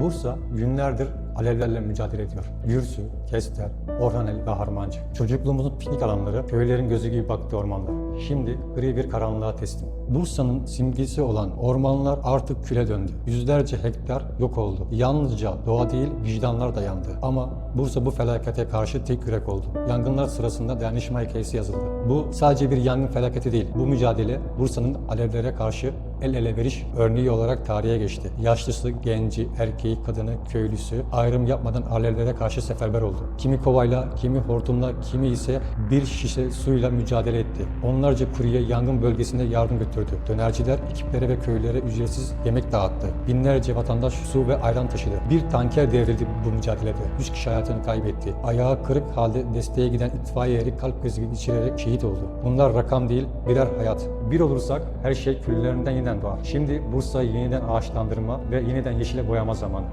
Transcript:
Bursa günlerdir alevlerle mücadele ediyor. Gürsü, Kestel, Orhaneli ve Harmancı. Çocukluğumuzun piknik alanları, köylerin gözü gibi baktığı ormanlar. Şimdi gri bir karanlığa teslim. Bursa'nın simgesi olan ormanlar artık küle döndü. Yüzlerce hektar yok oldu. Yalnızca doğa değil, vicdanlar da yandı. Ama Bursa bu felakete karşı tek yürek oldu. Yangınlar sırasında dayanışma hikayesi yazıldı. Bu sadece bir yangın felaketi değil. Bu mücadele Bursa'nın alevlere karşı el ele veriş örneği olarak tarihe geçti. Yaşlısı, genci, erkeği, kadını, köylüsü ayrım yapmadan alevlere karşı seferber oldu. Kimi kovayla, kimi hortumla, kimi ise bir şişe suyla mücadele etti. Onlarca kurye yangın bölgesinde yardım götürdü. Dönerciler ekiplere ve köylere ücretsiz yemek dağıttı. Binlerce vatandaş su ve ayran taşıdı. Bir tanker devrildi bu mücadelede. Üç kişi hayatını kaybetti. Ayağı kırık halde desteğe giden itfaiye eri kalp krizi geçirerek şehit oldu. Bunlar rakam değil, birer hayat. Bir olursak her şey küllerinden yeniden doğar. Şimdi Bursa'yı yeniden ağaçlandırma ve yeniden yeşile boyama zamanı.